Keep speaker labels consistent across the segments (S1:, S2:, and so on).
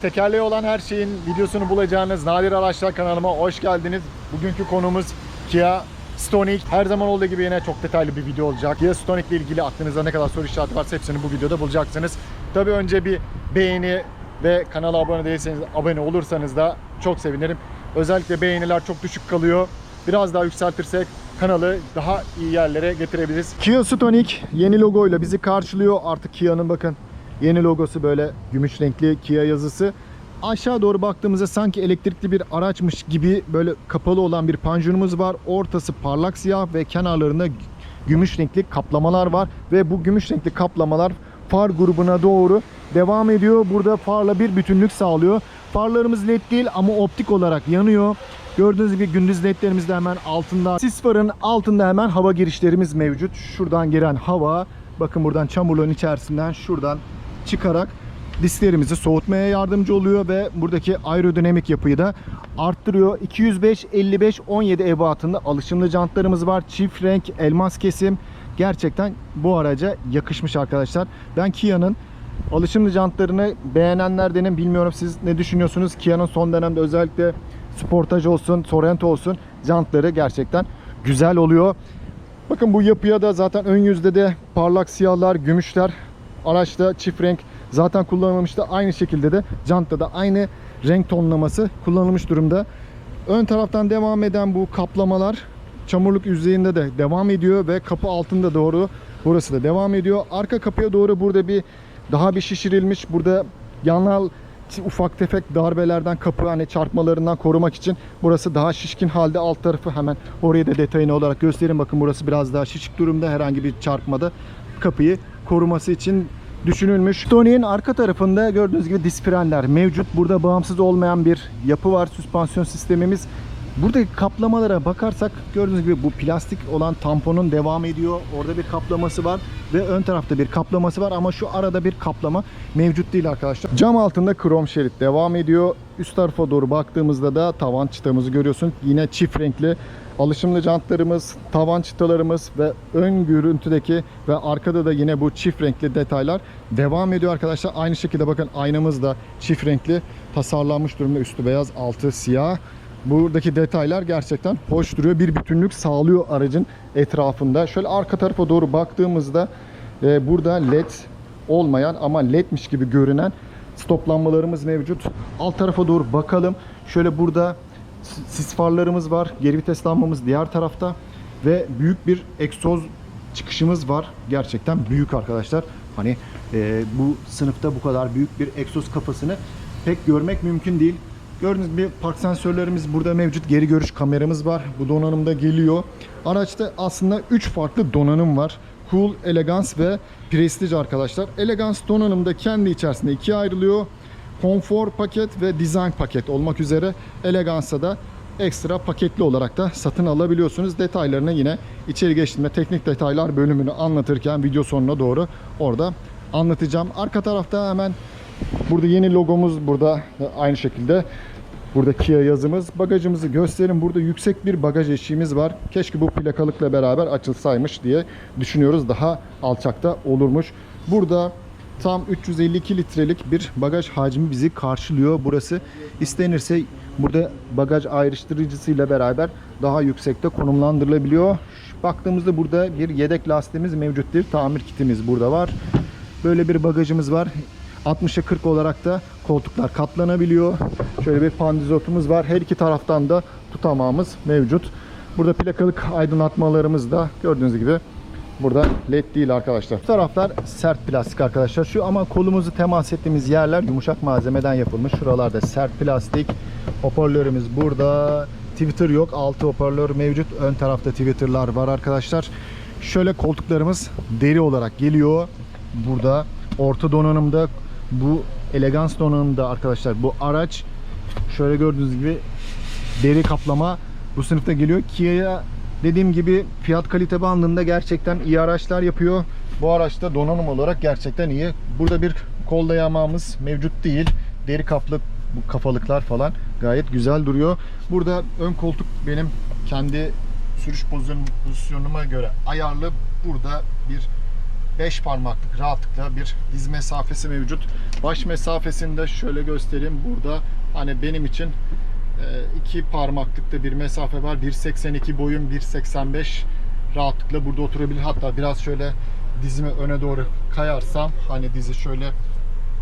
S1: Tekerleği olan her şeyin videosunu bulacağınız Nadir Araçlar kanalıma hoş geldiniz. Bugünkü konumuz Kia Stonic. Her zaman olduğu gibi yine çok detaylı bir video olacak. Kia Stonic ile ilgili aklınızda ne kadar soru işareti varsa hepsini bu videoda bulacaksınız. Tabii önce bir beğeni ve kanala abone değilseniz abone olursanız da çok sevinirim. Özellikle beğeniler çok düşük kalıyor. Biraz daha yükseltirsek kanalı daha iyi yerlere getirebiliriz. Kia Stonic yeni logoyla bizi karşılıyor. Artık Kia'nın bakın Yeni logosu böyle gümüş renkli Kia yazısı. Aşağı doğru baktığımızda sanki elektrikli bir araçmış gibi böyle kapalı olan bir panjurumuz var. Ortası parlak siyah ve kenarlarında gümüş renkli kaplamalar var. Ve bu gümüş renkli kaplamalar far grubuna doğru devam ediyor. Burada farla bir bütünlük sağlıyor. Farlarımız led değil ama optik olarak yanıyor. Gördüğünüz gibi gündüz ledlerimiz de hemen altında. Sis farın altında hemen hava girişlerimiz mevcut. Şuradan giren hava bakın buradan çamurluğun içerisinden şuradan çıkarak disklerimizi soğutmaya yardımcı oluyor ve buradaki aerodinamik yapıyı da arttırıyor. 205 55 17 ebatında alışımlı jantlarımız var. Çift renk elmas kesim. Gerçekten bu araca yakışmış arkadaşlar. Ben Kia'nın alışımlı jantlarını beğenenlerdenim. Bilmiyorum siz ne düşünüyorsunuz? Kia'nın son dönemde özellikle Sportage olsun, Sorento olsun jantları gerçekten güzel oluyor. Bakın bu yapıya da zaten ön yüzde de parlak siyahlar, gümüşler araçta çift renk zaten kullanılmıştı. Aynı şekilde de jantta da aynı renk tonlaması kullanılmış durumda. Ön taraftan devam eden bu kaplamalar çamurluk yüzeyinde de devam ediyor ve kapı altında doğru burası da devam ediyor. Arka kapıya doğru burada bir daha bir şişirilmiş. Burada yanal ufak tefek darbelerden kapı hani çarpmalarından korumak için burası daha şişkin halde alt tarafı hemen oraya da detayını olarak göstereyim. Bakın burası biraz daha şişik durumda herhangi bir çarpmada kapıyı koruması için düşünülmüş. Tony'nin arka tarafında gördüğünüz gibi disk frenler mevcut. Burada bağımsız olmayan bir yapı var. Süspansiyon sistemimiz. Buradaki kaplamalara bakarsak gördüğünüz gibi bu plastik olan tamponun devam ediyor. Orada bir kaplaması var ve ön tarafta bir kaplaması var ama şu arada bir kaplama mevcut değil arkadaşlar. Cam altında krom şerit devam ediyor. Üst tarafa doğru baktığımızda da tavan çıtamızı görüyorsun. Yine çift renkli alışımlı jantlarımız, tavan çıtalarımız ve ön görüntüdeki ve arkada da yine bu çift renkli detaylar devam ediyor arkadaşlar. Aynı şekilde bakın aynamız da çift renkli tasarlanmış durumda. Üstü beyaz, altı siyah. Buradaki detaylar gerçekten hoş duruyor. Bir bütünlük sağlıyor aracın etrafında. Şöyle arka tarafa doğru baktığımızda e, burada led olmayan ama ledmiş gibi görünen stop lambalarımız mevcut. Alt tarafa doğru bakalım. Şöyle burada sis farlarımız var. Geri vites lambamız diğer tarafta ve büyük bir egzoz çıkışımız var. Gerçekten büyük arkadaşlar. Hani e, bu sınıfta bu kadar büyük bir egzoz kafasını pek görmek mümkün değil. Gördüğünüz gibi park sensörlerimiz burada mevcut. Geri görüş kameramız var. Bu donanımda geliyor. Araçta aslında 3 farklı donanım var. Cool, Elegance ve Prestige arkadaşlar. Elegance donanımda kendi içerisinde ikiye ayrılıyor. Konfor paket ve design paket olmak üzere Elegance'a da ekstra paketli olarak da satın alabiliyorsunuz. Detaylarını yine içeri geçtiğimde teknik detaylar bölümünü anlatırken video sonuna doğru orada anlatacağım. Arka tarafta hemen burada yeni logomuz burada aynı şekilde Burada Kia yazımız. Bagajımızı gösterin. Burada yüksek bir bagaj eşiğimiz var. Keşke bu plakalıkla beraber açılsaymış diye düşünüyoruz. Daha alçakta olurmuş. Burada tam 352 litrelik bir bagaj hacmi bizi karşılıyor. Burası istenirse burada bagaj ayrıştırıcısıyla beraber daha yüksekte konumlandırılabiliyor. Baktığımızda burada bir yedek lastiğimiz mevcuttur. Tamir kitimiz burada var. Böyle bir bagajımız var. 60'a 40 olarak da koltuklar katlanabiliyor. Şöyle bir pandizotumuz var. Her iki taraftan da tutamağımız mevcut. Burada plakalık aydınlatmalarımız da gördüğünüz gibi burada led değil arkadaşlar. Bu taraflar sert plastik arkadaşlar. Şu ama kolumuzu temas ettiğimiz yerler yumuşak malzemeden yapılmış. Şuralarda sert plastik. Hoparlörümüz burada. Twitter yok. Altı hoparlör mevcut. Ön tarafta Twitter'lar var arkadaşlar. Şöyle koltuklarımız deri olarak geliyor. Burada orta donanımda bu elegans donanımda arkadaşlar bu araç şöyle gördüğünüz gibi deri kaplama bu sınıfta geliyor. Kia'ya dediğim gibi fiyat kalite bandında gerçekten iyi araçlar yapıyor. Bu araçta donanım olarak gerçekten iyi. Burada bir kol dayamamız mevcut değil. Deri kaplı bu kafalıklar falan gayet güzel duruyor. Burada ön koltuk benim kendi sürüş pozisyon- pozisyonuma göre ayarlı. Burada bir 5 parmaklık rahatlıkla bir diz mesafesi mevcut. Baş mesafesini de şöyle göstereyim. Burada hani benim için iki parmaklıkta bir mesafe var. 1.82 boyum, 1.85 rahatlıkla burada oturabilir. Hatta biraz şöyle dizimi öne doğru kayarsam hani dizi şöyle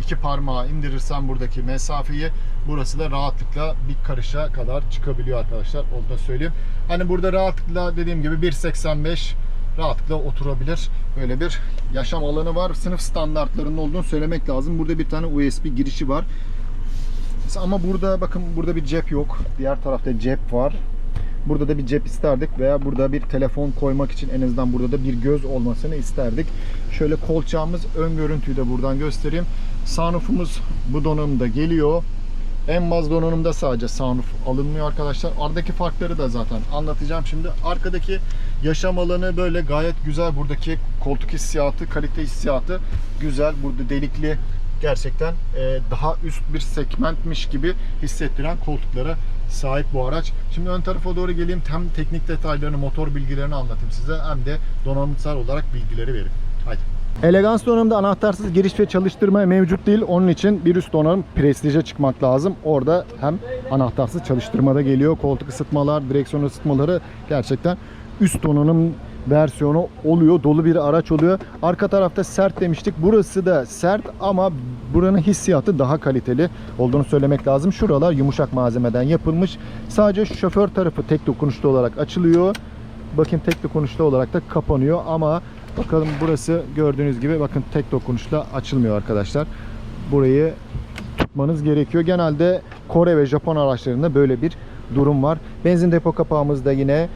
S1: iki parmağı indirirsem buradaki mesafeyi burası da rahatlıkla bir karışa kadar çıkabiliyor arkadaşlar. Onu da söyleyeyim. Hani burada rahatlıkla dediğim gibi 1.85 rahatlıkla oturabilir. Böyle bir yaşam alanı var. Sınıf standartlarının olduğunu söylemek lazım. Burada bir tane USB girişi var. Ama burada bakın burada bir cep yok. Diğer tarafta cep var. Burada da bir cep isterdik veya burada bir telefon koymak için en azından burada da bir göz olmasını isterdik. Şöyle kolçağımız ön görüntüyü de buradan göstereyim. Sunroofumuz bu donanımda geliyor. En baz donanımda sadece sunroof alınmıyor arkadaşlar. Aradaki farkları da zaten anlatacağım şimdi. Arkadaki yaşam alanı böyle gayet güzel. Buradaki koltuk hissiyatı, kalite hissiyatı güzel. Burada delikli gerçekten e, daha üst bir segmentmiş gibi hissettiren koltuklara sahip bu araç. Şimdi ön tarafa doğru geleyim. Hem teknik detaylarını, motor bilgilerini anlatayım size hem de donanımsal olarak bilgileri vereyim. Haydi. Elegans donanımda anahtarsız giriş ve çalıştırma mevcut değil. Onun için bir üst donanım Prestige'e çıkmak lazım. Orada hem anahtarsız çalıştırmada geliyor. Koltuk ısıtmalar, direksiyon ısıtmaları gerçekten üst donanım versiyonu oluyor. Dolu bir araç oluyor. Arka tarafta sert demiştik. Burası da sert ama buranın hissiyatı daha kaliteli olduğunu söylemek lazım. Şuralar yumuşak malzemeden yapılmış. Sadece şoför tarafı tek dokunuşlu olarak açılıyor. Bakın tek dokunuşlu olarak da kapanıyor ama bakalım burası gördüğünüz gibi bakın tek dokunuşla açılmıyor arkadaşlar. Burayı tutmanız gerekiyor. Genelde Kore ve Japon araçlarında böyle bir durum var. Benzin depo kapağımız da yine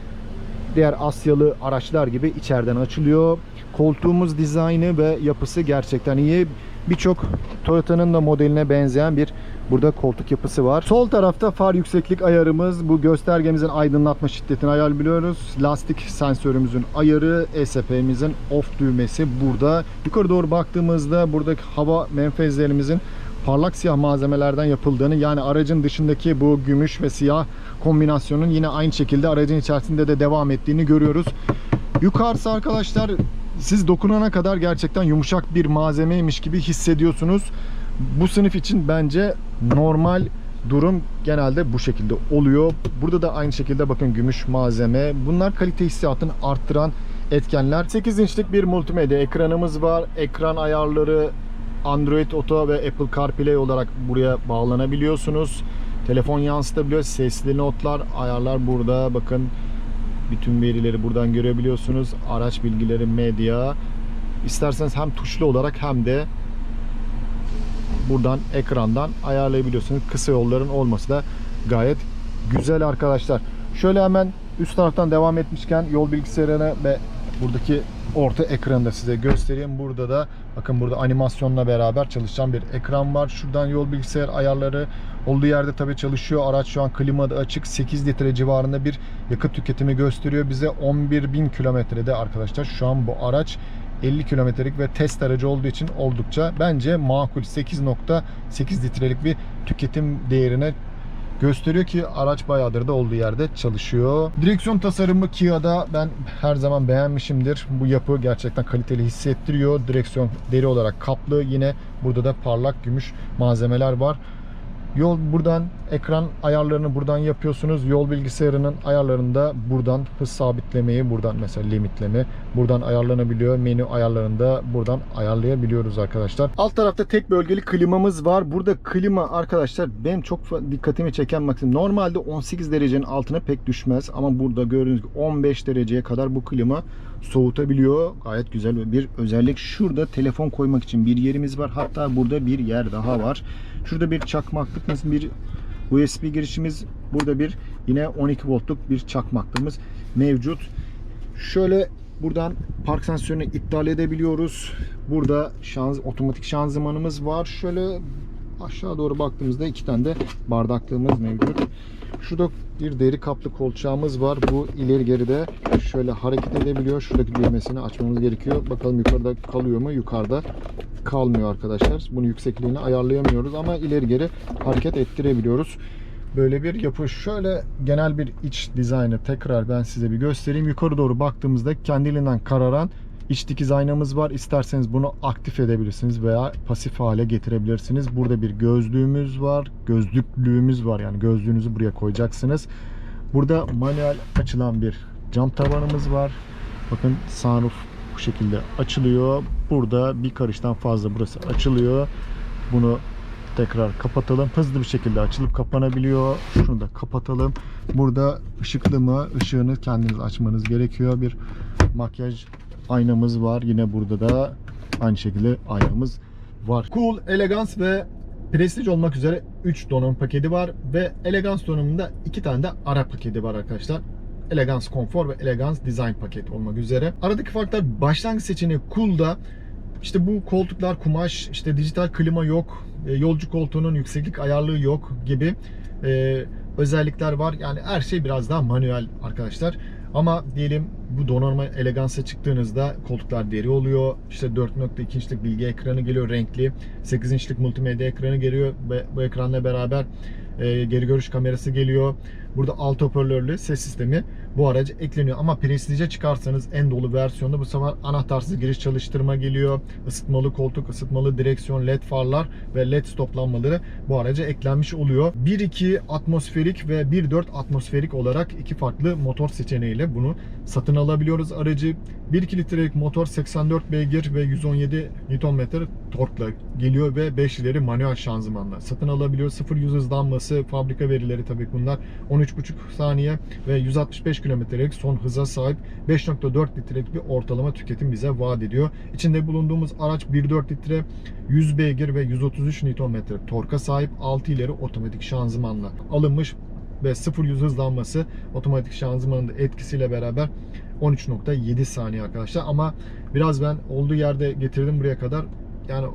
S1: diğer Asyalı araçlar gibi içeriden açılıyor. Koltuğumuz dizaynı ve yapısı gerçekten iyi. Birçok Toyota'nın da modeline benzeyen bir burada koltuk yapısı var. Sol tarafta far yükseklik ayarımız. Bu göstergemizin aydınlatma şiddetini ayarlıyoruz. Lastik sensörümüzün ayarı, ESP'mizin off düğmesi burada. Yukarı doğru baktığımızda buradaki hava menfezlerimizin parlak siyah malzemelerden yapıldığını yani aracın dışındaki bu gümüş ve siyah kombinasyonun yine aynı şekilde aracın içerisinde de devam ettiğini görüyoruz. Yukarısı arkadaşlar siz dokunana kadar gerçekten yumuşak bir malzemeymiş gibi hissediyorsunuz. Bu sınıf için bence normal durum genelde bu şekilde oluyor. Burada da aynı şekilde bakın gümüş malzeme. Bunlar kalite hissiyatını arttıran etkenler. 8 inçlik bir multimedya ekranımız var. Ekran ayarları Android Auto ve Apple CarPlay olarak buraya bağlanabiliyorsunuz. Telefon yansıtabiliyor. Sesli notlar, ayarlar burada. Bakın bütün verileri buradan görebiliyorsunuz. Araç bilgileri, medya. İsterseniz hem tuşlu olarak hem de buradan ekrandan ayarlayabiliyorsunuz. Kısa yolların olması da gayet güzel arkadaşlar. Şöyle hemen üst taraftan devam etmişken yol bilgisayarını ve buradaki orta ekranı da size göstereyim. Burada da bakın burada animasyonla beraber çalışan bir ekran var. Şuradan yol bilgisayar ayarları olduğu yerde tabii çalışıyor. Araç şu an klimada açık. 8 litre civarında bir yakıt tüketimi gösteriyor bize. 11.000 kilometrede arkadaşlar. Şu an bu araç 50 kilometrelik ve test aracı olduğu için oldukça bence makul 8.8 litrelik bir tüketim değerine gösteriyor ki araç bayağıdır da olduğu yerde çalışıyor. Direksiyon tasarımı Kia'da ben her zaman beğenmişimdir. Bu yapı gerçekten kaliteli hissettiriyor. Direksiyon deri olarak kaplı. Yine burada da parlak gümüş malzemeler var. Yol buradan ekran ayarlarını buradan yapıyorsunuz. Yol bilgisayarının ayarlarında buradan hız sabitlemeyi buradan mesela limitleme buradan ayarlanabiliyor. Menü ayarlarında buradan ayarlayabiliyoruz arkadaşlar. Alt tarafta tek bölgeli klimamız var. Burada klima arkadaşlar benim çok dikkatimi çeken bakın normalde 18 derecenin altına pek düşmez ama burada gördüğünüz gibi 15 dereceye kadar bu klima soğutabiliyor. Gayet güzel bir özellik. Şurada telefon koymak için bir yerimiz var. Hatta burada bir yer daha var. Şurada bir çakmaklık nasıl bir USB girişimiz. Burada bir yine 12 voltluk bir çakmaklığımız mevcut. Şöyle buradan park sensörünü iptal edebiliyoruz. Burada şanz, otomatik şanzımanımız var. Şöyle aşağı doğru baktığımızda iki tane de bardaklığımız mevcut. Şurada bir deri kaplı kolçağımız var. Bu ileri geride şöyle hareket edebiliyor. Şuradaki düğmesini açmamız gerekiyor. Bakalım yukarıda kalıyor mu? Yukarıda kalmıyor arkadaşlar. Bunu yüksekliğini ayarlayamıyoruz ama ileri geri hareket ettirebiliyoruz. Böyle bir yapı. Şöyle genel bir iç dizaynı tekrar ben size bir göstereyim. Yukarı doğru baktığımızda kendiliğinden kararan İç dikiz aynamız var. İsterseniz bunu aktif edebilirsiniz veya pasif hale getirebilirsiniz. Burada bir gözlüğümüz var. Gözlüklüğümüz var. Yani gözlüğünüzü buraya koyacaksınız. Burada manuel açılan bir cam tavanımız var. Bakın sunroof bu şekilde açılıyor. Burada bir karıştan fazla burası açılıyor. Bunu tekrar kapatalım. Hızlı bir şekilde açılıp kapanabiliyor. Şunu da kapatalım. Burada ışıklama ışığını kendiniz açmanız gerekiyor. Bir makyaj aynamız var. Yine burada da aynı şekilde aynamız var. Cool, Elegance ve Prestige olmak üzere 3 donanım paketi var ve Elegance donanımında 2 tane de ara paketi var arkadaşlar. Elegance Comfort ve Elegance Design paket olmak üzere. Aradaki farklar başlangıç seçeneği Cool'da işte bu koltuklar kumaş, işte dijital klima yok, e, yolcu koltuğunun yükseklik ayarlığı yok gibi e, özellikler var. Yani her şey biraz daha manuel arkadaşlar. Ama diyelim bu donanma elegansa çıktığınızda koltuklar deri oluyor. İşte 4.2 inçlik bilgi ekranı geliyor renkli. 8 inçlik multimedya ekranı geliyor bu ekranla beraber e, geri görüş kamerası geliyor. Burada alt hoparlörlü ses sistemi bu araca ekleniyor. Ama Prestige'e çıkarsanız en dolu versiyonda bu sefer anahtarsız giriş çalıştırma geliyor. Isıtmalı koltuk, ısıtmalı direksiyon, led farlar ve led stoplanmaları bu araca eklenmiş oluyor. 1.2 atmosferik ve 1.4 atmosferik olarak iki farklı motor seçeneğiyle bunu satın alabiliyoruz aracı. 1.2 litrelik motor 84 beygir ve 117 Nm torkla geliyor ve 5 ileri manuel şanzımanla satın alabiliyor. 0-100 hızlanması, fabrika verileri tabii bunlar 13,5 saniye ve 165 kilometrelik son hıza sahip 5.4 litrelik bir ortalama tüketim bize vaat ediyor. İçinde bulunduğumuz araç 1.4 litre 100 beygir ve 133 Nm torka sahip 6 ileri otomatik şanzımanla alınmış ve 0-100 hızlanması otomatik şanzımanın etkisiyle beraber 13.7 saniye arkadaşlar ama biraz ben olduğu yerde getirdim buraya kadar yani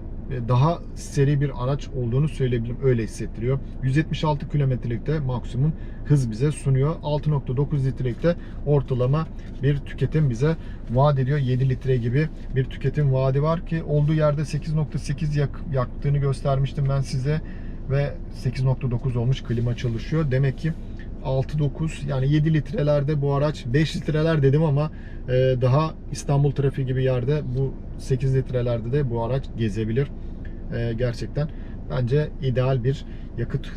S1: daha seri bir araç olduğunu söyleyebilirim. Öyle hissettiriyor. 176 kilometrelikte maksimum hız bize sunuyor. 6.9 litrelikte ortalama bir tüketim bize vaat ediyor. 7 litre gibi bir tüketim vaadi var ki olduğu yerde 8.8 yak, yaktığını göstermiştim ben size ve 8.9 olmuş klima çalışıyor. Demek ki 6-9 yani 7 litrelerde bu araç 5 litreler dedim ama e, daha İstanbul trafiği gibi yerde bu 8 litrelerde de bu araç gezebilir. E, gerçekten bence ideal bir yakıt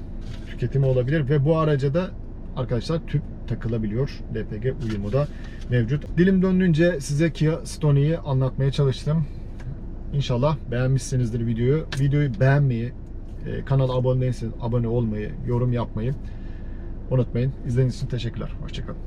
S1: tüketimi olabilir ve bu araca da arkadaşlar tüp takılabiliyor. LPG uyumu da mevcut. Dilim döndüğünce size Kia Stoni'yi anlatmaya çalıştım. İnşallah beğenmişsinizdir videoyu. Videoyu beğenmeyi, e, kanala abone değilseniz abone olmayı, yorum yapmayı unutmayın. İzlediğiniz için teşekkürler. Hoşçakalın.